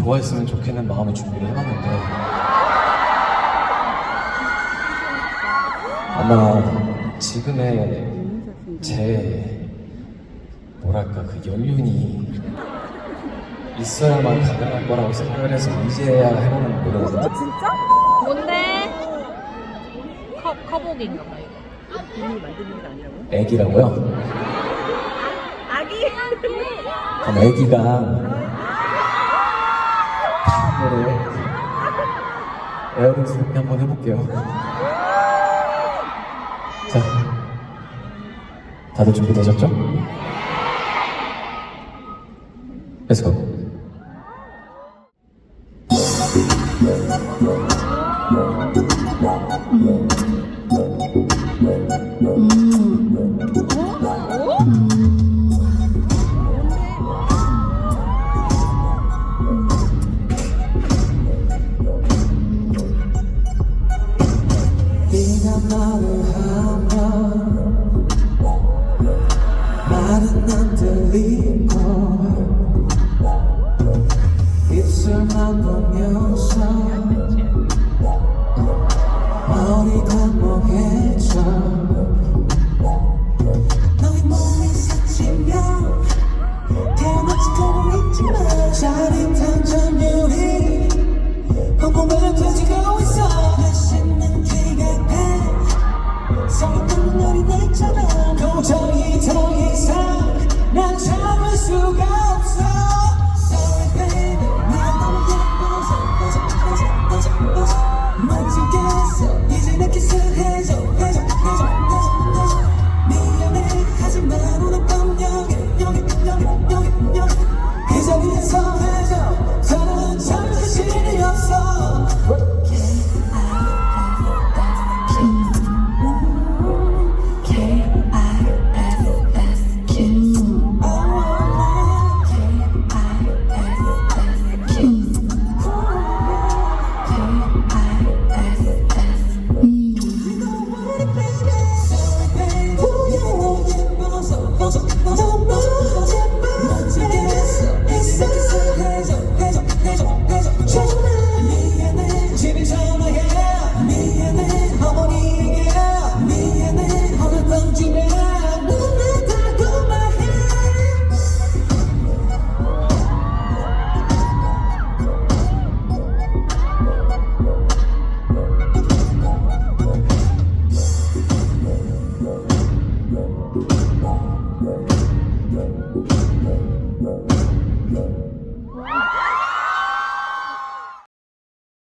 좋아했으면 좋겠는 마음의 준비를 해봤는데 아마 지금의 제 뭐랄까 그 연륜이 있어야만 가능할 거라고 생각을 해서 이제야 해보는 노래거든요. 진짜? 뭔데? 커, 커복인가 봐 이거 본인이 만드는 게 아니라고? 애기라고요? 아기! 그럼 애기가 노래 에어링스럽게 한번 해볼게요. 자, 다들 준비되셨죠? Let's go. 네 어디도 모르겠죠 너의 몸이 스치며 태어나지고 있지만 짜릿한 전율이 허공을 터지고 있어. 맛있는 기각해 성의뿐 어린애처럼 도저히 더 이상 난 참을 수가 Yeah.